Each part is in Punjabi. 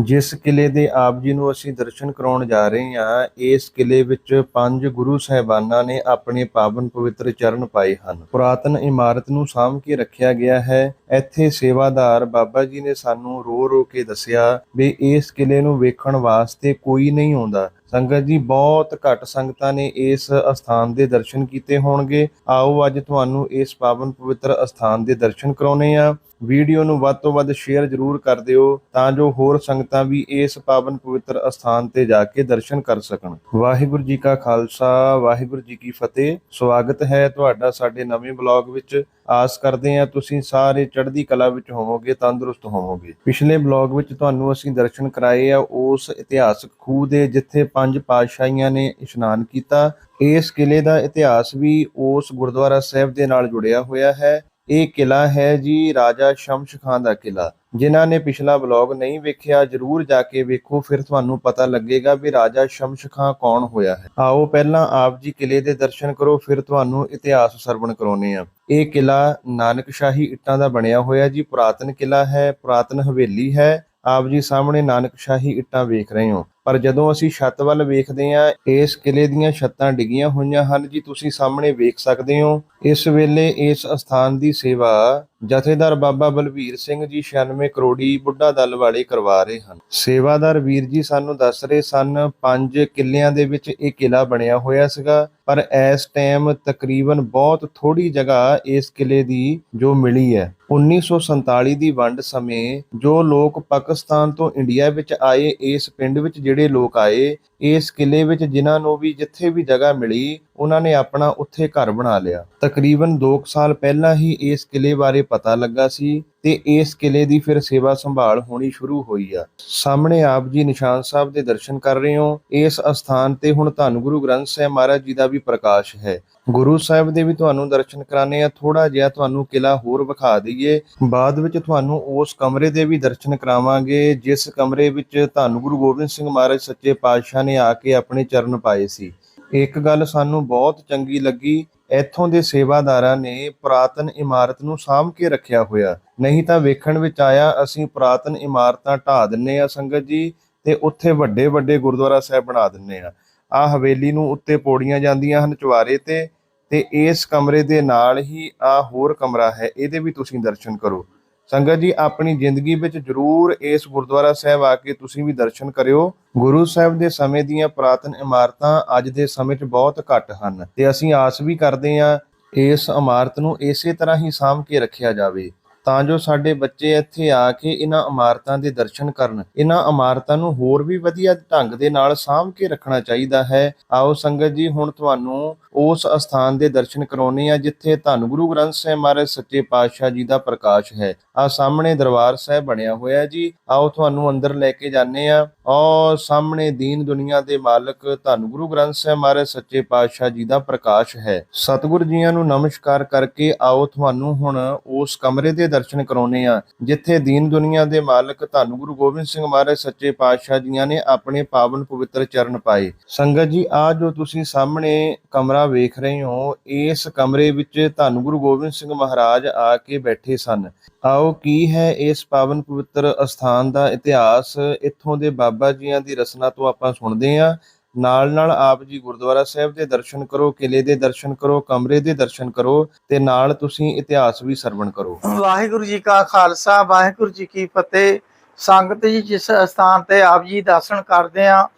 ਜਿਸ ਕਿਲੇ ਦੇ ਆਪ ਜੀ ਨੂੰ ਅਸੀਂ ਦਰਸ਼ਨ ਕਰਾਉਣ ਜਾ ਰਹੇ ਹਾਂ, ਇਸ ਕਿਲੇ ਵਿੱਚ ਪੰਜ ਗੁਰੂ ਸਾਹਿਬਾਨਾਂ ਨੇ ਆਪਣੇ ਪਾਵਨ ਪਵਿੱਤਰ ਚਰਨ ਪਾਏ ਹਨ। ਪੁਰਾਤਨ ਇਮਾਰਤ ਨੂੰ ਸਾਂਭ ਕੇ ਰੱਖਿਆ ਗਿਆ ਹੈ। ਇੱਥੇ ਸੇਵਾਦਾਰ ਬਾਬਾ ਜੀ ਨੇ ਸਾਨੂੰ ਰੋ ਰੋ ਕੇ ਦੱਸਿਆ ਵੀ ਇਸ ਕਿਲੇ ਨੂੰ ਵੇਖਣ ਵਾਸਤੇ ਕੋਈ ਨਹੀਂ ਆਉਂਦਾ। ਸੰਗਤ ਜੀ, ਬਹੁਤ ਘੱਟ ਸੰਗਤਾਂ ਨੇ ਇਸ ਅਸਥਾਨ ਦੇ ਦਰਸ਼ਨ ਕੀਤੇ ਹੋਣਗੇ। ਆਓ ਅੱਜ ਤੁਹਾਨੂੰ ਇਸ ਪਾਵਨ ਪਵਿੱਤਰ ਅਸਥਾਨ ਦੇ ਦਰਸ਼ਨ ਕਰਾਉਨੇ ਆ ਵੀਡੀਓ ਨੂੰ ਵੱਧ ਤੋਂ ਵੱਧ ਸ਼ੇਅਰ ਜ਼ਰੂਰ ਕਰ ਦਿਓ, ਤਾਂ ਜੋ ਹੋਰ ਸੰਗਤਾਂ ਵੀ ਇਸ ਪਾਵਨ ਪਵਿੱਤਰ ਅਸਥਾਨ ਤੇ ਜਾ ਕੇ ਦਰਸ਼ਨ ਕਰ ਸਕਣ। ਵਾਹਿਗੁਰੂ ਜੀ ਕਾ ਖਾਲਸਾ, ਵਾਹਿਗੁਰੂ ਜੀ ਕੀ ਫਤਿਹ। ਸਵਾਗਤ ਹੈ ਤੁਹਾਡਾ ਸਾਡੇ ਨਵੇਂ ਬਲੌਗ ਵਿੱਚ। ਆਸ ਕਰਦੇ ਹਾਂ ਤੁਸੀਂ ਸਾਰੇ ਚੜ੍ਹਦੀ ਕਲਾ ਵਿੱਚ ਹੋਵੋਗੇ, ਤੰਦਰੁਸਤ ਹੋਵੋਗੇ। ਪਿਛਲੇ ਬਲੌਗ ਵਿੱਚ ਤੁਹਾਨੂੰ ਅਸੀਂ ਦਰਸ਼ਨ ਕਰਾਏ ਆ ਉਸ ਇਤਿਹਾਸਕ ਖੂਹ ਦੇ ਜਿੱਥੇ ਪੰਜ ਪਾਤਸ਼ਾਹੀਆਂ ਨੇ ਇਸ਼ਨਾਨ ਕੀਤਾ। ਇਸ ਕਿਲੇ ਦਾ ਇਤਿਹਾਸ ਵੀ ਉਸ ਗੁਰਦੁਆਰਾ ਸਾਹਿਬ ਦੇ ਨਾਲ ਜੁੜਿਆ ਹੋਇਆ ਹੈ। ਇਹ ਕਿਲਾ ਹੈ ਜੀ ਰਾਜਾ ਸ਼ਮਸ਼ ਖਾਨ ਦਾ ਕਿਲਾ ਜਿਨ੍ਹਾਂ ਨੇ ਪਿਛਲਾ ਬਲੌਗ ਨਹੀਂ ਵੇਖਿਆ, ਜਰੂਰ ਜਾ ਕੇ ਵੇਖੋ, ਫਿਰ ਤੁਹਾਨੂੰ ਪਤਾ ਲੱਗੇਗਾ ਵੀ ਰਾਜਾ ਸ਼ਮਸ਼ ਖਾਨ ਕੌਣ ਹੋਇਆ ਹੈ। ਆਓ ਪਹਿਲਾਂ ਆਪ ਜੀ ਕਿਲੇ ਦੇ ਦਰਸ਼ਨ ਕਰੋ, ਫਿਰ ਤੁਹਾਨੂੰ ਇਤਿਹਾਸ ਸਰਵਣ ਕਰਾਉਨੇ ਆ ਇਹ ਕਿਲਾ ਨਾਨਕਸ਼ਾਹੀ ਇੱਟਾਂ ਦਾ ਬਣਿਆ ਹੋਇਆ ਜੀ, ਪੁਰਾਤਨ ਕਿਲਾ ਹੈ, ਪੁਰਾਤਨ ਹਵੇਲੀ ਹੈ। ਆਪ ਜੀ ਸਾਹਮਣੇ ਨਾਨਕਸ਼ਾਹੀ ਇੱਟਾਂ ਵੇਖ ਰਹੇ ਹੋ। ਪਰ ਜਦੋਂ ਅਸੀਂ ਛੱਤ ਵੱਲ ਵੇਖਦੇ ਹਾਂ, ਇਸ ਕਿਲੇ ਦੀਆਂ ਛੱਤਾਂ ਡਿੱਗੀਆਂ ਹੋਈਆਂ ਹਨ ਜੀ। ਤੁਸੀਂ ਸਾਹਮਣੇ ਵੇਖ ਸਕਦੇ ਹੋ, ਇਸ ਵੇਲੇ ਇਸ ਅਸਥਾਨ ਦੀ ਸੇਵਾ ਜਥੇਦਾਰ ਬਾਬਾ ਬਲਵੀਰ ਸਿੰਘ ਜੀ 96 ਕਰੋੜੀ ਬੁੱਢਾ ਦਲ ਵਾਲੇ ਕਰਵਾ ਰਹੇ ਹਨ। ਸੇਵਾਦਾਰ ਵੀਰ ਜੀ ਸਾਨੂੰ ਦੱਸ ਰਹੇ ਸਨ, ਪੰਜ ਕਿੱਲਿਆਂ ਦੇ ਵਿੱਚ ਇਹ ਕਿਲਾ ਬਣਿਆ ਹੋਇਆ ਸੀਗਾ, ਪਰ ਇਸ ਟਾਈਮ ਤਕਰੀਬਨ ਬਹੁਤ ਥੋੜੀ ਜਗ੍ਹਾ ਇਸ ਕਿਲੇ ਦੀ ਜੋ ਮਿਲੀ ਹੈ। 1947 ਦੀ ਵੰਡ ਸਮੇਂ ਜੋ ਲੋਕ ਪਾਕਿਸਤਾਨ ਤੋਂ ਇੰਡੀਆ ਵਿੱਚ ਆਏ, ਇਸ ਪਿੰਡ ਵਿੱਚ ਜਿਹੜੇ ਜਿਹੜੇ ਲੋਕ ਆਏ ਇਸ ਕਿਲੇ ਵਿੱਚ ਜਿਨ੍ਹਾਂ ਨੂੰ ਵੀ ਜਿੱਥੇ ਵੀ ਜਗ੍ਹਾ ਮਿਲੀ, ਉਹਨਾਂ ਨੇ ਆਪਣਾ ਉੱਥੇ ਘਰ ਬਣਾ ਲਿਆ। ਤਕਰੀਬਨ 2 ਸਾਲ ਪਹਿਲਾਂ ਹੀ ਇਸ ਕਿਲੇ ਬਾਰੇ ਪਤਾ ਲੱਗਾ ਸੀ ਤੇ ਇਸ ਕਿਲੇ ਦੀ ਫਿਰ ਸੇਵਾ ਸੰਭਾਲ ਹੋਣੀ ਸ਼ੁਰੂ ਹੋਈ ਆ। ਸਾਹਮਣੇ ਆਪ ਜੀ ਨਿਸ਼ਾਨ ਸਾਹਿਬ ਦੇ ਦਰਸ਼ਨ ਕਰ ਰਹੇ ਹੋ। ਇਸ ਅਸਥਾਨ ਤੇ ਹੁਣ ਧੰਨ ਗੁਰੂ ਗ੍ਰੰਥ ਸਾਹਿਬ ਮਹਾਰਾਜ ਜੀ ਦਾ ਵੀ ਪ੍ਰਕਾਸ਼ ਹੈ। ਗੁਰੂ ਸਾਹਿਬ ਦੇ ਵੀ ਤੁਹਾਨੂੰ ਦਰਸ਼ਨ ਕਰਾਣੇ ਆ ਥੋੜਾ ਜਿਹਾ ਤੁਹਾਨੂੰ ਕਿਲਾ ਹੋਰ ਵਿਖਾ ਦਈਏ। ਬਾਅਦ ਵਿੱਚ ਤੁਹਾਨੂੰ ਉਸ ਕਮਰੇ ਦੇ ਵੀ ਦਰਸ਼ਨ ਕਰਾਵਾਂਗੇ, ਜਿਸ ਕਮਰੇ ਵਿੱਚ ਧੰਨ ਗੁਰੂ ਗੋਬਿੰਦ ਸਿੰਘ ਮਹਾਰਾਜ ਸੱਚੇ ਪਾਤਸ਼ਾਹ ਨੇ ਆ ਕੇ ਆਪਣੇ ਚਰਨ ਪਾਏ ਸੀ। ਇੱਕ ਗੱਲ ਸਾਨੂੰ ਬਹੁਤ ਚੰਗੀ ਲੱਗੀ, ਇੱਥੋਂ ਦੇ ਸੇਵਾਦਾਰਾਂ ਨੇ ਪੁਰਾਤਨ ਇਮਾਰਤ ਨੂੰ ਸਾਂਭ ਕੇ ਰੱਖਿਆ ਹੋਇਆ। ਨਹੀਂ ਤਾਂ ਵੇਖਣ ਵਿੱਚ ਆਇਆ, ਅਸੀਂ ਪੁਰਾਤਨ ਇਮਾਰਤਾਂ ਢਾ ਦਿੰਨੇ ਆ ਸੰਗਤ ਜੀ ਤੇ ਉੱਥੇ ਵੱਡੇ ਵੱਡੇ ਗੁਰਦੁਆਰਾ ਸਾਹਿਬ ਬਣਾ ਦਿੰਨੇ ਆ। ਆ ਹਵੇਲੀ ਨੂੰ ਉੱਤੇ ਪੌੜੀਆਂ ਜਾਂਦੀਆਂ ਹਨ ਚੁਬਾਰੇ ਤੇ ਤੇ ਇਸ ਕਮਰੇ ਦੇ ਨਾਲ ਹੀ ਆ ਹੋਰ ਕਮਰਾ ਹੈ, ਇਹਦੇ ਵੀ ਤੁਸੀਂ ਦਰਸ਼ਨ ਕਰੋ। ਸੰਗਤ ਜੀ, ਆਪਣੀ ਜ਼ਿੰਦਗੀ ਵਿੱਚ ਜ਼ਰੂਰ ਇਸ ਗੁਰਦੁਆਰਾ ਸਾਹਿਬ ਆ ਕੇ ਤੁਸੀਂ ਵੀ ਦਰਸ਼ਨ ਕਰਿਓ। ਗੁਰੂ ਸਾਹਿਬ ਦੇ ਸਮੇਂ ਦੀਆਂ ਪੁਰਾਤਨ ਇਮਾਰਤਾਂ ਅੱਜ ਦੇ ਸਮੇਂ 'ਚ ਬਹੁਤ ਘੱਟ ਹਨ ਤੇ ਅਸੀਂ ਆਸ ਵੀ ਕਰਦੇ ਹਾਂ ਇਸ ਇਮਾਰਤ ਨੂੰ ਇਸੇ ਤਰ੍ਹਾਂ ਹੀ ਸਾਂਭ ਕੇ ਰੱਖਿਆ ਜਾਵੇ। ਤਾਂ ਜੋ ਸਾਡੇ ਬੱਚੇ ਇੱਥੇ ਆ ਕੇ ਇਹਨਾਂ ਇਮਾਰਤਾਂ ਦੇ ਦਰਸ਼ਨ ਕਰਨ। ਇਹਨਾਂ ਇਮਾਰਤਾਂ ਨੂੰ ਹੋਰ ਵੀ ਵਧੀਆ ਢੰਗ ਦੇ ਨਾਲ ਸਾਂਭ ਕੇ ਰੱਖਣਾ ਚਾਹੀਦਾ ਹੈ। ਆਓ ਸੰਗਤ ਜੀ, ਹੁਣ ਤੁਹਾਨੂੰ ਉਸ ਅਸਥਾਨ ਦੇ ਦਰਸ਼ਨ ਕਰਾਉਣੇ ਆ ਜਿੱਥੇ ਧੰਨ ਗੁਰੂ ਗ੍ਰੰਥ ਸਾਹਿਬ ਮਹਾਰਾਜ ਸੱਚੇ ਪਾਤਸ਼ਾਹ ਜੀ ਦਾ ਪ੍ਰਕਾਸ਼ ਹੈ। ਆ ਸਾਹਮਣੇ ਦਰਬਾਰ ਸਾਹਿਬ ਬਣਿਆ ਹੋਇਆ ਜੀ। ਆਓ ਤੁਹਾਨੂੰ ਅੰਦਰ ਲੈ ਕੇ ਜਾਂਦੇ ਆ ਔਰ ਸਾਹਮਣੇ ਦੀਨ ਦੁਨੀਆ ਦੇ ਮਾਲਕ ਧੰਨ ਗੁਰੂ ਗ੍ਰੰਥ ਸਾਹਿਬ ਮਹਾਰਾਜ ਸੱਚੇ ਪਾਤਸ਼ਾਹ ਜੀ ਦਾ ਪ੍ਰਕਾਸ਼ ਹੈ। ਸਤਿਗੁਰ ਜੀਆਂ ਨੂੰ ਨਮਸਕਾਰ ਕਰਕੇ ਆਓ ਤੁਹਾਨੂੰ ਹੁਣ ਉਸ ਕਮਰੇ ਦੇ ਦਰਸ਼ਨ ਕਰਾਉਣੇ ਆ ਜਿੱਥੇ ਦੀਨ ਦੁਨੀਆ ਦੇ ਮਾਲਕ ਧੰਨ ਗੁਰੂ ਗੋਬਿੰਦ ਸਿੰਘ ਮਹਾਰਾਜ ਸੱਚੇ ਪਾਤਸ਼ਾਹ ਜੀਆਂ ਨੇ ਆਪਣੇ ਪਾਵਨ ਪਵਿੱਤਰ ਚਰਨ ਪਾਏ। ਸੰਗਤ ਜੀ, ਆ ਜੋ ਤੁਸੀਂ ਸਾਹਮਣੇ ਕਮਰਾ ਵੇਖ ਰਹੇ ਹੋ, ਇਸ ਕਮਰੇ ਵਿੱਚ ਧੰਨ ਗੁਰੂ ਗੋਬਿੰਦ ਸਿੰਘ ਮਹਾਰਾਜ ਆ ਕੇ ਬੈਠੇ ਸਨ। ਆਓ, ਕੀ ਹੈ ਇਸ ਪਾਵਨ ਪਵਿੱਤਰ ਅਸਥਾਨ ਦਾ ਇਤਿਹਾਸ? ਇੱਥੋਂ ਦੇ ਬਾਬਾ ਜੀਆਂ ਦੀ ਰਸਨਾ ਤੋਂ ਆਪਾਂ ਸੁਣਦੇ ਹਾਂ। ਨਾਲ ਨਾਲ ਆਪ ਜੀ ਗੁਰਦੁਆਰਾ ਸਾਹਿਬ ਦੇ ਦਰਸ਼ਨ ਕਰੋ, ਕਿਲੇ ਦੇ ਦਰਸ਼ਨ ਕਰੋ, ਕਮਰੇ ਦੇ ਦਰਸ਼ਨ ਕਰੋ ਤੇ ਨਾਲ ਤੁਸੀਂ ਇਤਿਹਾਸ ਵੀ ਸਰਵਣ ਕਰੋ। ਵਾਹਿਗੁਰੂ ਜੀ ਕਾ ਖਾਲਸਾ, ਵਾਹਿਗੁਰੂ ਜੀ ਕੀ ਫਤਿਹ। ਸੰਗਤ ਜੀ ਜਿਸ ਸਥਾਨ ਤੇ ਆਪ ਜੀ ਦਰਸ਼ਨ ਕਰਦੇ ਆ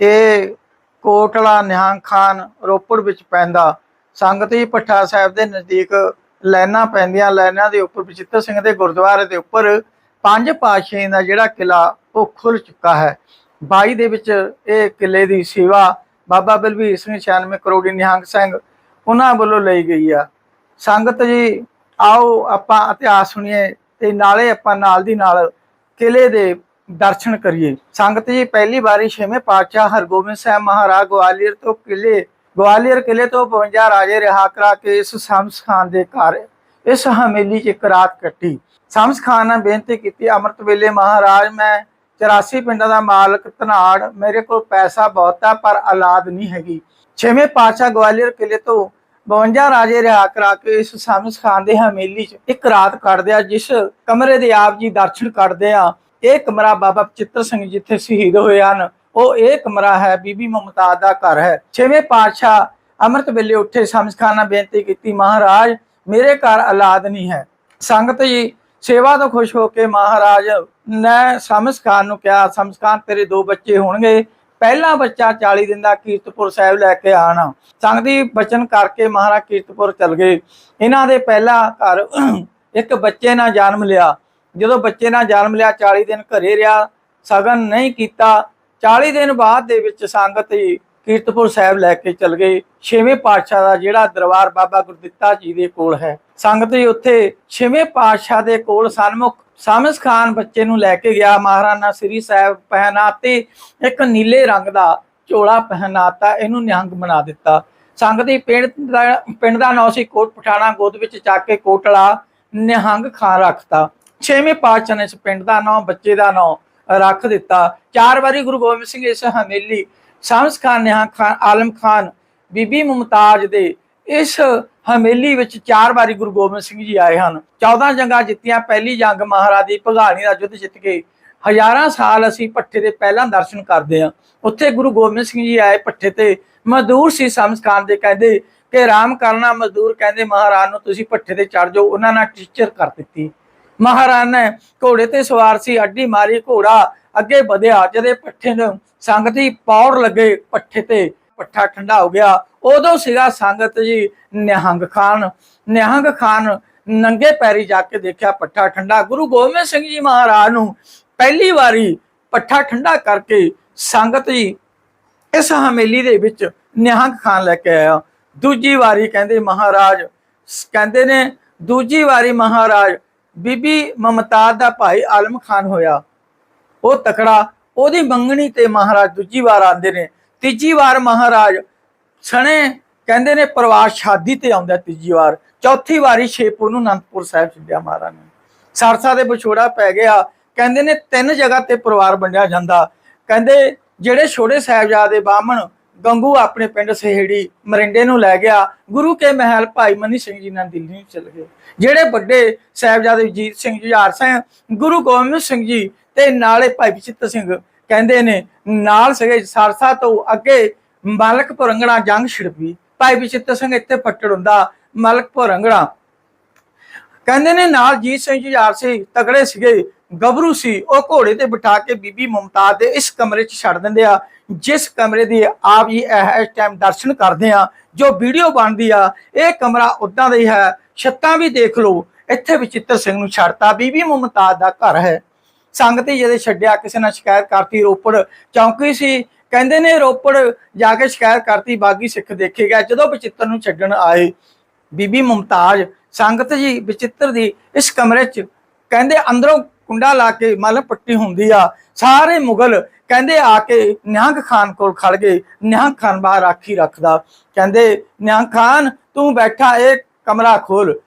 ਇਹ ਕੋਟਲਾ ਨਿਹੰਗ ਖਾਨ ਰੋਪੜ ਵਿੱਚ ਪੈਂਦਾ। ਸੰਗਤ ਜੀ ਪੱਠਾ ਸਾਹਿਬ ਦੇ ਨਜ਼ਦੀਕ ਲੈਣਾ ਪੈਂਦੀਆਂ ਲੈਣਾ ਦੇ ਉੱਪਰ ਬਚਿੱਤਰ ਸਿੰਘ ਦੇ ਗੁਰਦੁਆਰੇ ਦੇ ਉੱਪਰ ਪੰਜ ਪਾਤਸ਼ਾਹਾਂ ਦਾ ਜਿਹੜਾ ਕਿਲਾ ਉਹ ਖੁੱਲ ਚੁੱਕਾ ਹੈ। 22 ਦੇ ਵਿੱਚ ਇਹ ਕਿਲੇ ਦੀ ਸੇਵਾ ਬਾਬਾ ਬਲਬੀਰ ਸਿੰਘ 96 ਕਰੋੜੀ ਨਿਹੰਗ ਸਿੰਘ ਉਹਨਾਂ ਵੱਲੋਂ ਲਈ ਗਈ ਆ। ਸੰਗਤ ਜੀ, ਆਓ ਆਪਾਂ ਇਤਿਹਾਸ ਸੁਣੀਏ ਤੇ ਨਾਲੇ ਆਪਾਂ ਨਾਲ ਦੀ ਨਾਲ ਕਿਲੇ ਦੇ ਦਰਸ਼ਨ ਕਰੀਏ। ਸੰਗਤ ਜੀ, ਪਹਿਲੀ ਵਾਰੀ ਛੇਵੇਂ ਪਾਤਸ਼ਾਹ ਹਰਗੋਬਿੰਦ ਸਾਹਿਬ ਮਹਾਰਾਜ ਗਵਾਲੀਅਰ ਤੋਂ ਕਿਲੇ, ਗਵਾਲੀਅਰ ਕਿਲੇ ਤੋਂ 52 ਰਾਜੇ ਰਿਹਾ ਕਰਾ ਕੇ ਇਸ ਸ਼ਮਸ ਖਾਨ ਦੇ ਘਰ, ਇਸ ਹਵੇਲੀ 'ਚ ਇੱਕ ਰਾਤ ਕੱਟੀ। ਸ਼ਮਸ ਖਾਨ ਨੇ ਬੇਨਤੀ ਕੀਤੀ, ਅੰਮ੍ਰਿਤ ਵੇਲੇ ਮਹਾਰਾਜ, ਮੈਂ 84 ਪਿੰਡਾਂ ਦਾ ਮਾਲਕ, ਧਨਾੜ, ਮੇਰੇ ਕੋਲ ਪੈਸਾ ਬਹੁਤਾ ਪਰ ਔਲਾਦ ਨਹੀਂ ਹੈਗੀ। ਛੇਵੇਂ ਪਾਤਸ਼ਾਹ ਗਵਾਲੀਅਰ ਕਿਲੇ ਤੋਂ 52 ਰਾਜੇ ਰਿਹਾ ਕਰਾ ਕੇ ਇਸ ਸ਼ਮਸ ਖਾਨ ਦੇ ਹਵੇਲੀ 'ਚ ਇੱਕ ਰਾਤ ਕੱਢਦੇ ਆ, ਜਿਸ ਕਮਰੇ ਦੇ ਆਪ ਜੀ ਦਰਸ਼ਨ ਕਰਦੇ ਆ। ਇਹ ਕਮਰਾ ਬਾਬਾ ਚਿੱਤਰ ਸਿੰਘ ਜਿੱਥੇ ਸ਼ਹੀਦ ਹੋਏ ਹਨ। ਉਹ ਇਹ ਕਮਰਾ ਹੈ, ਬੀਬੀ ਮੁਮਤਾਜ਼ ਦਾ ਘਰ ਹੈ। ਛੇਵੇਂ ਪਾਤਸ਼ਾਹ ਅੰਮ੍ਰਿਤ ਵੇਲੇ ਉੱਠੇ ਸਮਸਖਾਨਾ ਬੇਨਤੀ ਕੀਤੀ, ਮਹਾਰਾਜ, ਮੇਰੇ ਘਰ ਔਲਾਦ ਨਹੀਂ ਹੈ। ਸੰਗਤ ਜੀ ਸੇਵਾ ਤੋਂ ਖੁਸ਼ ਹੋ ਕੇ ਮਹਾਰਾਜ ਨੇ ਸਮਸਕਾਰ ਨੂੰ ਕਿਹਾ ਸਮਸਖਾਨ ਤੇਰੇ ਦੋ ਬੱਚੇ ਹੋਣਗੇ। ਪਹਿਲਾ ਬੱਚਾ 40 ਦਿਨ ਦਾ ਕੀਰਤਪੁਰ ਸਾਹਿਬ ਲੈ ਕੇ ਆਣਾ। ਸੰਗਤੀ ਜੀ ਬਚਨ ਕਰਕੇ ਮਹਾਰਾਜ ਕੀਰਤਪੁਰ ਚਲ ਗਏ। ਇਹਨਾਂ ਦੇ ਪਹਿਲਾ ਘਰ ਇੱਕ ਬੱਚੇ ਨਾਲ ਜਨਮ ਲਿਆ। ਜਦੋਂ ਬੱਚੇ ਨਾਲ ਜਨਮ ਲਿਆ 40 ਦਿਨ ਘਰੇ ਰਿਹਾ। ਸਗਨ ਨਹੀਂ ਕੀਤਾ। 40 ਦਿਨ ਬਾਅਦ ਦੇ ਵਿੱਚ ਸੰਗਤ ਜੀ ਕੀਰਤਪੁਰ ਸਾਹਿਬ ਲੈ ਕੇ ਚਲ ਗਏ। ਛੇਵੇਂ ਪਾਤਸ਼ਾਹ ਦਾ ਜਿਹੜਾ ਦਰਬਾਰ ਬਾਬਾ ਗੁਰਦਿੱਤਾ ਜੀ ਦੇ ਕੋਲ ਹੈ। ਸੰਗਤ ਜੀ ਉੱਥੇ ਛੇਵੇਂ ਪਾਤਸ਼ਾਹ ਦੇ ਕੋਲ ਸਨਮੁਖ ਸਾਮਸ ਖਾਨ ਬੱਚੇ ਨੂੰ ਲੈ ਕੇ ਗਿਆ। ਮਹਾਰਾਣਾ ਸ੍ਰੀ ਸਾਹਿਬ ਪਹਿਨਾਤੇ ਇੱਕ ਨੀਲੇ ਰੰਗ ਦਾ ਝੋਲਾ ਪਹਿਨਾਤਾ, ਇਹਨੂੰ ਨਿਹੰਗ ਬਣਾ ਦਿੱਤਾ। ਸੰਗਤ ਦੀ ਪਿੰਡ ਦਾ ਪਿੰਡ ਦਾ ਨਾਂ ਸੀ ਕੋਟ ਪਠਾਣਾ, ਗੋਦ ਵਿੱਚ ਚੱਕ ਕੇ ਕੋਟਲਾ ਨਿਹੰਗ ਖਾਨ ਰੱਖਤਾ। ਛੇਵੇਂ ਪਾਤਸ਼ਾਹ ਨੇ ਇਸ ਪਿੰਡ ਦਾ ਨਾਂ, ਬੱਚੇ ਦਾ ਨਾਂ ਰੱਖ ਦਿੱਤਾ। ਚਾਰ ਵਾਰੀ ਗੁਰੂ ਗੋਬਿੰਦ ਸਿੰਘ ਇਸ ਹਵੇਲੀ ਸ਼ਮਸ ਖਾਨ ਨਿਹੰਗ ਖਾਨ, ਆਲਮ ਖਾਨ, ਬੀਬੀ ਮੁਮਤਾਜ ਦੇ ਇਸ ਹਵੇਲੀ ਵਿੱਚ ਚਾਰ ਵਾਰੀ ਗੁਰੂ ਗੋਬਿੰਦ ਸਿੰਘ ਜੀ ਆਏ ਹਨ। 14 ਜੰਗਾਂ ਜਿੱਤੀਆਂ, ਪਹਿਲੀ ਜੰਗ ਮਹਾਰਾਜ ਦੀ ਭਗਾਣੀ ਦਾ ਯੁੱਧ ਜਿੱਤ ਕੇ ਹਜ਼ਾਰਾਂ ਸਾਲ ਅਸੀਂ ਪੱਠੇ ਦੇ ਪਹਿਲਾਂ ਦਰਸ਼ਨ ਕਰਦੇ ਹਾਂ। ਉੱਥੇ ਗੁਰੂ ਗੋਬਿੰਦ ਸਿੰਘ ਜੀ ਆਏ ਪੱਠੇ ਤੇ। ਮਜ਼ਦੂਰ ਸੀ ਸ਼ਮਸ ਖਾਨ ਦੇ, ਕਹਿੰਦੇ ਕਿ ਰਾਮ ਕਰਨਾ ਮਜ਼ਦੂਰ ਕਹਿੰਦੇ ਮਹਾਰਾਜ ਨੂੰ ਤੁਸੀਂ ਪੱਠੇ ਤੇ ਚੜ ਜਾਓ ਉਹਨਾਂ ਨਾਲ ਟੀਚਰ ਕਰ ਦਿੱਤੀ। ਮਹਾਰਾਜ ਨੇ ਘੋੜੇ ਤੇ ਸਵਾਰ ਸੀ, ਅੱਡੀ ਮਾਰੀ ਘੋੜਾ ਅੱਗੇ ਵਧਿਆ, ਜਦੇ ਪੱਠੇ ਨੂੰ ਸੰਗਤੀ ਪੌੜ ਲੱਗੇ ਪੱਠੇ ਤੇ ਪੱਠਾ ਠੰਡਾ ਹੋ ਗਿਆ, ਉਦੋਂ ਸੀਗਾ ਸੰਗਤ ਜੀ ਨਿਹੰਗ ਖਾਨ। ਨਿਹੰਗ ਖਾਨ ਨੰਗੇ ਪੈਰੀ ਜਾ ਕੇ ਦੇਖਿਆ ਪੱਠਾ ਠੰਡਾ। ਗੁਰੂ ਗੋਬਿੰਦ ਸਿੰਘ ਜੀ ਮਹਾਰਾਜ ਨੂੰ ਪਹਿਲੀ ਵਾਰੀ ਪੱਠਾ ਠੰਡਾ ਕਰਕੇ ਸੰਗਤ ਜੀ ਇਸ ਹਵੇਲੀ ਦੇ ਵਿੱਚ ਨਿਹੰਗ ਖਾਨ ਲੈ ਕੇ ਆਇਆ। ਦੂਜੀ ਵਾਰੀ ਕਹਿੰਦੇ ਮਹਾਰਾਜ, ਕਹਿੰਦੇ ਨੇ, ਦੂਜੀ ਵਾਰੀ ਮਹਾਰਾਜ, ਬੀਬੀ ਮਮਤਾਜ਼ ਦਾ ਭਾਈ ਆਲਮ ਖਾਨ ਹੋਇਆ। ਉਹ ਤਕੜਾ, ਉਹਦੀ ਮੰਗਣੀ ਤੇ ਮਹਾਰਾਜ ਦੂਜੀ ਵਾਰ ਆਉਂਦੇ ਨੇ। ਤੀਜੀ ਵਾਰ ਮਹਾਰਾਜ ਸਣੇ ਕਹਿੰਦੇ ਨੇ ਪਰਿਵਾਰ ਸ਼ਾਦੀ ਤੇ ਆਉਂਦਾ ਤੀਜੀ ਵਾਰ। ਚੌਥੀ ਵਾਰੀ ਛੇਪੂ ਨੂੰ ਅਨੰਦਪੁਰ ਸਾਹਿਬ ਛੱਡਿਆ ਮਹਾਰਾਜ ਨੇ। ਸਰਸਾ ਦੇ ਵਿਛੋੜਾ ਪੈ ਗਿਆ। ਕਹਿੰਦੇ ਨੇ ਤਿੰਨ ਜਗ੍ਹਾ ਤੇ ਪਰਿਵਾਰ ਵੰਡਿਆ ਜਾਂਦਾ। ਕਹਿੰਦੇ ਜਿਹੜੇ ਛੋੜੇ ਸਾਹਿਬਜ਼ਾਦੇ ਬਾਹਮਣ ਗੰਗੂ ਆਪਣੇ ਪਿੰਡ ਸਹੇੜੀ ਮਰਿੰਡੇ ਨੂੰ ਲੈ ਗਿਆ। ਗੁਰੂ ਕੇ ਮਹਿਲ ਭਾਈ ਮਨੀ ਸਿੰਘ ਜੀ ਨਾਲ ਦਿੱਲੀ ਚਲੇ ਗਏ। ਜਿਹੜੇ ਵੱਡੇ ਸਾਹਿਬਜ਼ਾਦੇ ਜੀਤ ਸਿੰਘ ਜੁਝਾਰ ਸਿੰਘ ਗੁਰੂ ਗੋਬਿੰਦ ਸਿੰਘ ਜੀ ਤੇ ਨਾਲੇ ਭਾਈ ਬਚਿੱਤਰ ਸਿੰਘ ਕਹਿੰਦੇ ਨੇ, ਨਾਲ ਸਗੇ ਸਰਸਾ ਤੋਂ ਅੱਗੇ ਮਲਕਪੁਰ ਰੰਗਣਾ ਜੰਗ ਛਿੜਪੀ। ਭਾਈ ਬਚਿੱਤਰ ਸਿੰਘ ਇੱਥੇ ਫੱਟੜ ਹੁੰਦਾ ਮਲਕ ਰੰਗਣਾ ਕਹਿੰਦੇ ਨੇ, ਨਾਲ ਜੀਤ ਸਿੰਘ ਜੁਝਾਰ ਸੀ ਤਗੜੇ ਸੀਗੇ। ਗੱਭਰੂ ਸੀ, ਉਹ ਘੋੜੇ ਤੇ ਬਿਠਾ ਕੇ ਬੀਬੀ ਮੁਮਤਾਜ਼ ਦੇ ਇਸ ਕਮਰੇ 'ਚ ਛੱਡ ਦਿੰਦੇ ਆ, ਜਿਸ ਕਮਰੇ ਦੀ ਆਪ ਜੀ ਇਹ- ਇਸ ਟਾਈਮ ਦਰਸ਼ਨ ਕਰਦੇ ਆ, ਜੋ ਵੀਡੀਓ ਬਣਦੀ ਆ, ਇਹ ਕਮਰਾ ਉਦਾਂ ਦਾ ਹੀ ਹੈ, ਛੱਤਾਂ ਵੀ ਦੇਖ ਲਓ, ਇੱਥੇ ਵਿਚਿੱਤਰ ਸਿੰਘ ਨੂੰ ਛੱਡਤਾ, ਬੀਬੀ ਮੁਮਤਾਜ਼ ਦਾ ਘਰ ਹੈ। ਸੰਗਤੀ ਜਿਹਦੇ ਛੱਡਿਆ, ਕਿਸੇ ਨਾਲ ਸ਼ਿਕਾਇਤ ਕਰਤੀ, ਰੋਪੜ ਚੌਂਕੀ ਸੀ, ਕਹਿੰਦੇ ਨੇ ਰੋਪੜ ਜਾ ਕੇ ਸ਼ਿਕਾਇਤ ਕਰਤੀ, ਬਾਗੀ ਸਿੱਖ ਦੇਖੇ ਗਿਆ, ਜਦੋਂ ਵਿਚਿੱਤਰ ਨੂੰ ਛੱਡਣ ਆਏ, ਬੀਬੀ ਮੁਮਤਾਜ਼, ਸੰਗਤ ਜੀ ਵਿਚਿੱਤਰ ਦੀ ਇਸ ਕਮਰੇ 'ਚ, ਕਹਿੰਦੇ ਅੰਦਰੋਂ ਕੁੰਡਾ ਲਾ ਕੇ ਮਤਲਬ ਪੱਟੀ ਹੁੰਦੀ ਆ। ਸਾਰੇ ਮੁਗਲ ਕਹਿੰਦੇ ਆ ਕੇ ਨਿਹੰਗ ਖਾਨ ਕੋਲ ਖੜ ਗਏ। ਨਿਹੰਗ ਖਾਨ ਬਾਹਰ ਆਖੀ ਰੱਖਦਾ। ਕਹਿੰਦੇ, ਨਿਹੰਗ ਖਾਨ, ਤੂੰ ਬੈਠਾ, ਇਹ ਕਮਰਾ ਖੋਲ।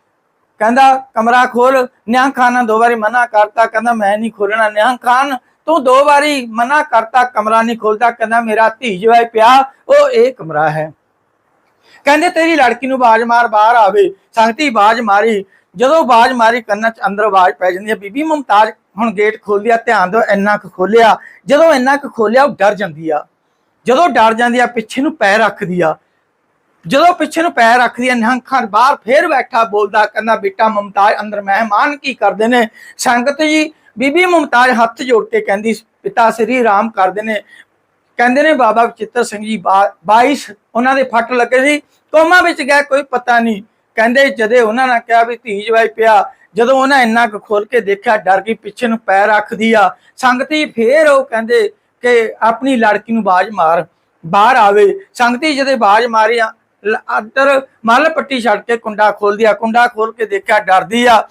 ਕਹਿੰਦਾ, ਕਮਰਾ ਖੋਲ। ਨਿਹੰਗ ਖਾਨ ਨੇ ਦੋ ਵਾਰੀ ਮਨਾ ਕਰਤਾ। ਕਹਿੰਦਾ, ਮੈਂ ਨਹੀਂ ਖੋਲਣਾ ਨਿਹੰਗ ਖਾਨ, ਤੂੰ ਦੋ ਵਾਰੀ ਮਨਾ ਕਰਤਾ, ਕਮਰਾ ਨਹੀਂ ਖੋਲਦਾ। ਕਹਿੰਦਾ, ਮੇਰਾ ਧੀ ਜਵਾਈ ਪਿਆ, ਉਹ ਇਹ ਕਮਰਾ ਹੈ। ਕਹਿੰਦੇ, ਤੇਰੀ ਲੜਕੀ ਨੂੰ ਬਾਜ ਮਾਰ, ਬਾਹਰ ਆਵੇ। ਸੰਗਤੀ ਬਾਜ ਮਾਰੀ। ਜਦੋਂ ਆਵਾਜ਼ ਮਾਰੀ ਕੰਨਾਂ 'ਚ ਅੰਦਰ ਆਵਾਜ਼ ਪੈ ਜਾਂਦੀ ਹੈ, ਬੀਬੀ ਮੁਮਤਾਜ਼ ਹੁਣ ਗੇਟ ਖੋਲ ਲਿਆ ਧਿਆਨ ਦਿਓ, ਇੰਨਾ ਕੁ ਖੋਲਿਆ ਜਦੋਂ ਇੰਨਾ ਕੁ ਖੋਲਿਆ ਉਹ ਡਰ ਜਾਂਦੀ ਆ। ਜਦੋਂ ਡਰ ਜਾਂਦੀ ਆ, ਪਿੱਛੇ ਨੂੰ ਪੈਰ ਰੱਖਦੀ ਆ। ਜਦੋਂ ਪਿੱਛੇ ਨੂੰ ਪੈਰ ਰੱਖਦੀ ਆ ਨਿਹੰਗ ਖਾਨ ਬਾਹਰ ਫੇਰ ਬੈਠਾ, ਬੋਲਦਾ, ਕਹਿੰਦਾ, ਬੇਟਾ ਮੁਮਤਾਜ਼, ਅੰਦਰ ਮਹਿਮਾਨ ਕੀ ਕਰਦੇ ਨੇ? ਸੰਗਤ ਜੀ, ਬੀਬੀ ਮੁਮਤਾਜ਼ ਹੱਥ ਜੋੜ ਕੇ ਕਹਿੰਦੀ, ਪਿਤਾ ਸ੍ਰੀ ਰਾਮ ਕਰਦੇ ਨੇ। ਕਹਿੰਦੇ ਨੇ, ਬਾਬਾ ਚਿੱਤਰ ਸਿੰਘ ਜੀ 22 ਉਹਨਾਂ ਦੇ ਫੱਟ ਲੱਗੇ ਸੀ। ਕੋਮਾ ਵਿੱਚ ਗਏ, ਕੋਈ ਪਤਾ ਨਹੀਂ। ਕਹਿੰਦੇ ਜਦੇ ਉਹਨਾਂ ਨੇ ਕਿਹਾ ਵੀ ਧੀ ਜਵਾਈ ਪਿਆ ਜਦੋਂ ਉਹਨਾਂ ਇੰਨਾ ਕੁ ਖੋਲ ਕੇ ਦੇਖਿਆ ਡਰ ਗਈ ਪਿੱਛੇ ਨੂੰ ਪੈਰ ਰੱਖਦੀ ਆ ਸੰਗਤੀ ਫੇਰ ਉਹ ਕਹਿੰਦੇ ਕਿ ਆਪਣੀ ਲੜਕੀ ਨੂੰ ਬਾਜ ਮਾਰ ਬਾਹਰ ਆਵੇ। ਸੰਗਤੀ ਜਦੇ ਬਾਜ ਮਾਰੀ ਆ, ਅੰਦਰ ਮੱਲ ਪੱਟੀ ਛੱਡ ਕੇ ਕੁੰਡਾ ਖੋਲਦੀ ਆ ਕੁੰਡਾ ਖੋਲ ਕੇ ਦੇਖਿਆ ਡਰਦੀ ਆ।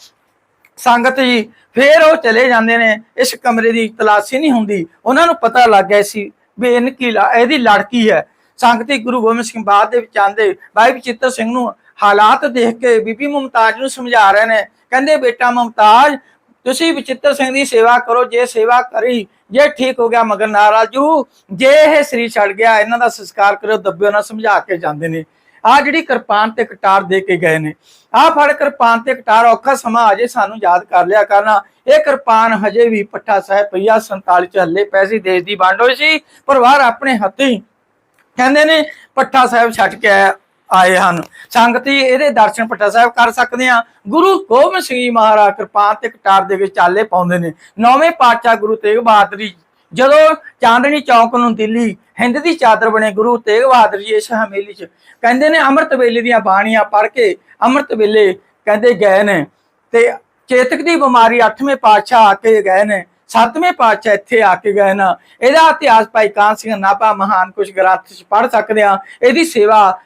ਸੰਗਤ ਜੀ ਫੇਰ ਉਹ ਚਲੇ ਜਾਂਦੇ ਨੇ ਇਸ ਕਮਰੇ ਦੀ ਤਲਾਸ਼ੀ ਨਹੀਂ ਹੁੰਦੀ। ਉਹਨਾਂ ਨੂੰ ਪਤਾ ਲੱਗ ਗਿਆ ਸੀ ਵੀ ਇਹਨ ਕੀ ਲਾ- ਇਹਦੀ ਲੜਕੀ ਹੈ। ਸੰਗਤੀ ਗੁਰੂ ਗੋਬਿੰਦ ਸਿੰਘ ਬਾਅਦ ਦੇ ਵਿੱਚ ਆਂਦੇ ਬਾਈ ਬਚਿੱਤਰ ਸਿੰਘ ਨੂੰ ਹਾਲਾਤ ਦੇਖ ਕੇ ਬੀਬੀ ਮੁਮਤਾਜ਼ ਨੂੰ ਸਮਝਾ ਰਹੇ ਨੇ। ਕਹਿੰਦੇ, ਬੇਟਾ ਮੁਮਤਾਜ਼, ਤੁਸੀਂ ਬਚਿੱਤਰ ਸਿੰਘ ਦੀ ਸੇਵਾ ਕਰੋ, ਜੇ ਸੇਵਾ ਕਰੀ, ਜੇ ਠੀਕ ਹੋ ਗਿਆ, ਮਗਰ ਨਾਰਾਜ਼ੂ ਜੇ ਇਹ ਸਰੀਰ ਛੱਡ ਗਿਆ, ਇਹਨਾਂ ਦਾ ਸੰਸਕਾਰ ਕਰੋ ਦੱਬਿਓ, ਨਾ ਸਮਝਾ ਕੇ ਜਾਂਦੇ ਨੇ। ਆ ਜਿਹੜੀ ਕਿਰਪਾਨ ਤੇ ਕਟਾਰ ਦੇ ਕੇ ਗਏ ਨੇ। ਆ ਫੜ ਕਿਰਪਾਨ ਤੇ ਕਟਾਰ, ਔਖਾ ਸਮਾਂ ਅਜੇ ਸਾਨੂੰ ਯਾਦ ਕਰ ਲਿਆ ਕਰਨਾ। ਇਹ ਕਿਰਪਾਨ ਹਜੇ ਵੀ ਪੱਠਾ ਸਾਹਿਬ ਪਈਆ 47 ਚ ਹੱਲੇ ਪੈਸੇ ਦੇਸ਼ ਦੀ ਵੰਡ ਹੋਈ ਸੀ, ਪਰਿਵਾਰ ਆਪਣੇ ਹੱਥੀਂ ਕਹਿੰਦੇ ਨੇ, ਪੱਠਾ ਸਾਹਿਬ ਛੱਡ ਕੇ ਆਇਆ। ਆਏ ਹਨ। ਸੰਗਤੀ ਇਹਦੇ ਦਰਸ਼ਨ ਪੱਠਾ ਸਾਹਿਬ ਕਰ ਸਕਦੇ ਆ ਗੁਰੂ ਗੋਬਿੰਦ ਸਿੰਘ ਜੀ ਮਹਾਰਾਜ ਕਿਰਪਾਨ ਤੇ ਕਟਾਰ ਦੇ ਵਿੱਚ ਚਾਲੇ ਪਾਉਂਦੇ ਨੇ। ਨੌਵੇਂ ਪਾਤਸ਼ਾਹ ਗੁਰੂ ਤੇਗ ਬਹਾਦਰ ਜੀ, ਜਦੋਂ ਚਾਂਦਨੀ ਚੌਕ ਨੂੰ ਦਿੱਲੀ, ਹਿੰਦ ਦੀ ਚਾਦਰ ਬਣੇ ਗੁਰੂ ਤੇਗ ਬਹਾਦਰ ਜੀ ਇਸ ਹਵੇਲੀ 'ਚ, ਕਹਿੰਦੇ ਨੇ ਅੰਮ੍ਰਿਤ ਵੇਲੇ ਦੀਆਂ ਬਾਣੀਆਂ ਪੜ੍ਹ ਕੇ ਅੰਮ੍ਰਿਤ ਵੇਲੇ ਕਹਿੰਦੇ ਗਏ ਨੇ। ਤੇ ਚੇਤਕ ਦੀ ਬਿਮਾਰੀ 8ਵੇਂ ਪਾਤਸ਼ਾਹ ਆ ਕੇ ਗਏ ਨੇ। ਸੱਤਵੇਂ ਪਾਤਸ਼ਾਹ ਇੱਥੇ ਆ ਕੇ ਗਏ ਨਾ। ਇਹਦਾ ਇਤਿਹਾਸ ਭਾਈ ਕਾਨ ਸਿੰਘ ਨਾਭਾ ਮਹਾਨ ਕੁਝ ਗ੍ਰੰਥ ਚ ਪੜ੍ਹ ਸਕਦੇ ਆ ਇਹਦੀ ਸੇਵਾ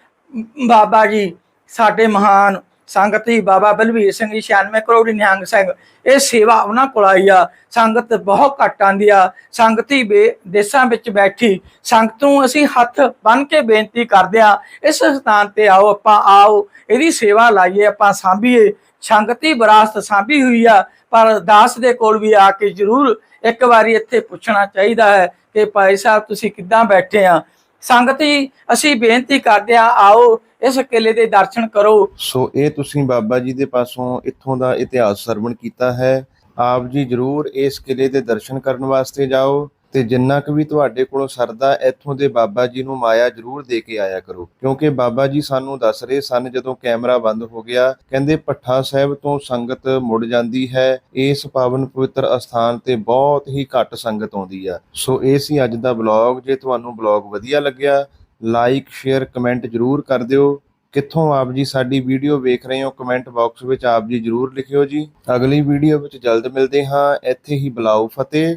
ਬਾਬਾ ਜੀ, ਸਾਡੇ ਮਹਾਨ ਸੰਗਤੀ ਬਾਬਾ ਬਲਵੀਰ ਸਿੰਘ ਜੀ 96 ਕਰੋੜੀ ਨਿਹੰਗ ਸਿੰਘ, ਇਹ ਸੇਵਾ ਉਹਨਾਂ ਕੋਲ ਆਈ ਆ। ਸੰਗਤ ਬਹੁਤ ਘੱਟ ਆਂਦੀ ਆ। ਸੰਗਤੀ ਬੇ ਦੇਸਾਂ ਵਿੱਚ ਬੈਠੀ। ਸੰਗਤ ਨੂੰ ਅਸੀਂ ਹੱਥ ਬੰਨ ਕੇ ਬੇਨਤੀ ਕਰਦੇ ਆ, ਇਸ ਸਥਾਨ ਤੇ ਆਓ, ਆਪਾਂ ਆਓ, ਇਹਦੀ ਸੇਵਾ ਲਾਈਏ, ਆਪਾਂ ਸਾਂਭੀਏ। ਸੰਗਤੀ ਵਿਰਾਸਤ ਸਾਂਭੀ ਹੋਈ ਆ, ਪਰ ਦਾਸ ਦੇ ਕੋਲ ਵੀ ਆ ਕੇ ਜ਼ਰੂਰ ਇੱਕ ਵਾਰੀ ਇੱਥੇ ਪੁੱਛਣਾ ਚਾਹੀਦਾ ਹੈ ਕਿ ਭਾਈ ਸਾਹਿਬ, ਤੁਸੀਂ ਕਿੱਦਾਂ ਬੈਠੇ ਆ? ਸੰਗਤੀ ਅਸੀਂ ਬੇਨਤੀ ਕਰਦੇ ਆ ਆਓ ਇਸ ਕਿਲੇ ਦੇ ਦਰਸ਼ਨ ਕਰੋ। ਸੋ ਇਹ ਤੁਸੀਂ ਬਾਬਾ ਜੀ ਦੇ ਪਾਸੋਂ ਇੱਥੋਂ ਦਾ ਇਤਿਹਾਸ ਸਰਵਣ ਕੀਤਾ ਹੈ। ਆਪ ਜੀ ਜਰੂਰ ਇਸ ਕਿਲੇ ਦੇ ਦਰਸ਼ਨ ਕਰਨ ਵਾਸਤੇ ਜਾਓ। ਤੇ ਜਿੰਨਾ ਕੁ ਵੀ ਤੁਹਾਡੇ ਕੋਲੋਂ ਸਰਦਾ ਇੱਥੋਂ ਦੇ ਬਾਬਾ ਜੀ ਨੂੰ ਮਾਇਆ ਜਰੂਰ ਦੇ ਕੇ ਆਇਆ ਕਰੋ। ਕਿਉਂਕਿ ਬਾਬਾ ਜੀ ਸਾਨੂੰ ਦੱਸ ਰਹੇ ਸਨ, ਜਦੋਂ ਕੈਮਰਾ ਬੰਦ ਹੋ ਗਿਆ, ਕਹਿੰਦੇ ਪੱਠਾ ਸਾਹਿਬ ਤੋਂ ਸੰਗਤ ਮੁੜ ਜਾਂਦੀ ਹੈ, ਇਸ ਪਾਵਨ ਪਵਿੱਤਰ ਅਸਥਾਨ ਤੇ ਬਹੁਤ ਹੀ ਘੱਟ ਸੰਗਤ ਆਉਂਦੀ ਆ। ਸੋ ਇਹ ਸੀ ਅੱਜ ਦਾ ਬਲੌਗ ਜੇ ਤੁਹਾਨੂੰ ਬਲੌਗ ਵਧੀਆ ਲੱਗਿਆ, ਲਾਈਕ, ਸ਼ੇਅਰ, ਕਮੈਂਟ ਜਰੂਰ ਕਰ ਦਿਓ। ਕਿੱਥੋਂ ਆਪ ਜੀ ਸਾਡੀ ਵੀਡੀਓ ਵੇਖ ਰਹੇ ਹੋ, ਕਮੈਂਟ ਬਾਕਸ ਵਿੱਚ ਆਪ ਜੀ ਜਰੂਰ ਲਿਖਿਓ ਜੀ। ਅਗਲੀ ਵੀਡੀਓ ਵਿੱਚ ਜਲਦ ਮਿਲਦੇ ਹਾਂ। ਇੱਥੇ ਹੀ ਬੁਲਾਓ ਫਤਿਹ।